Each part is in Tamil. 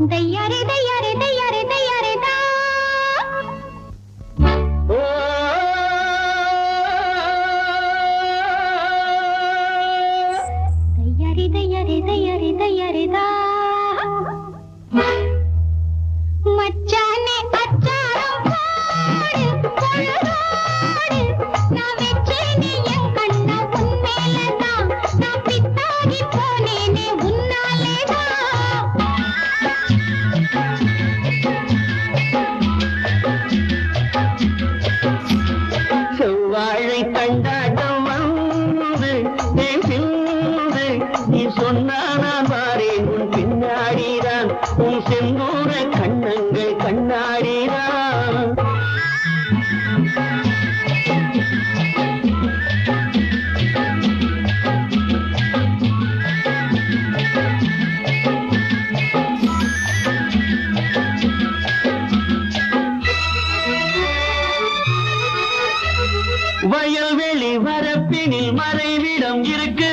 दैयारे दैयारे दैयारे दैयारे दा। दैयारे दैयारे दैयारे உன் செந்தூர கண்ணங்கள் கண்ணாடிதான் வயல்வெளி வரப்பினில் மறைவிடம் இருக்கு.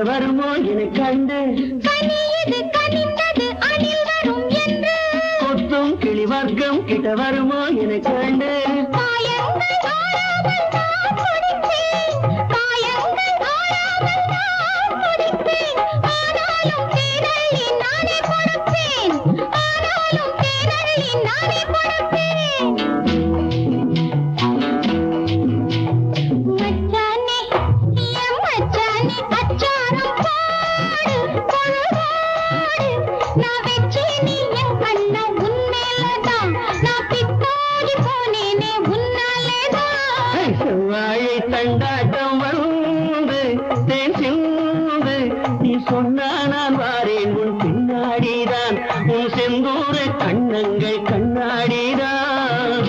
கட்ட வருமோ என கண்டு கனியது கனிந்தது அணில் வரும் என்று. கொத்தும் கிளி வர்க்கம் கிட்ட வருமோ என கண்டு? நானே கொடுப்பேன். செவ்வாயை தண்டாட்டம் வந்து தேன் சிந்து. நீ சொன்னா நான் வாரேன் உன் பின்னாடிதான். செந்தூர கண்ணங்கள் கண்ணாடிதான்.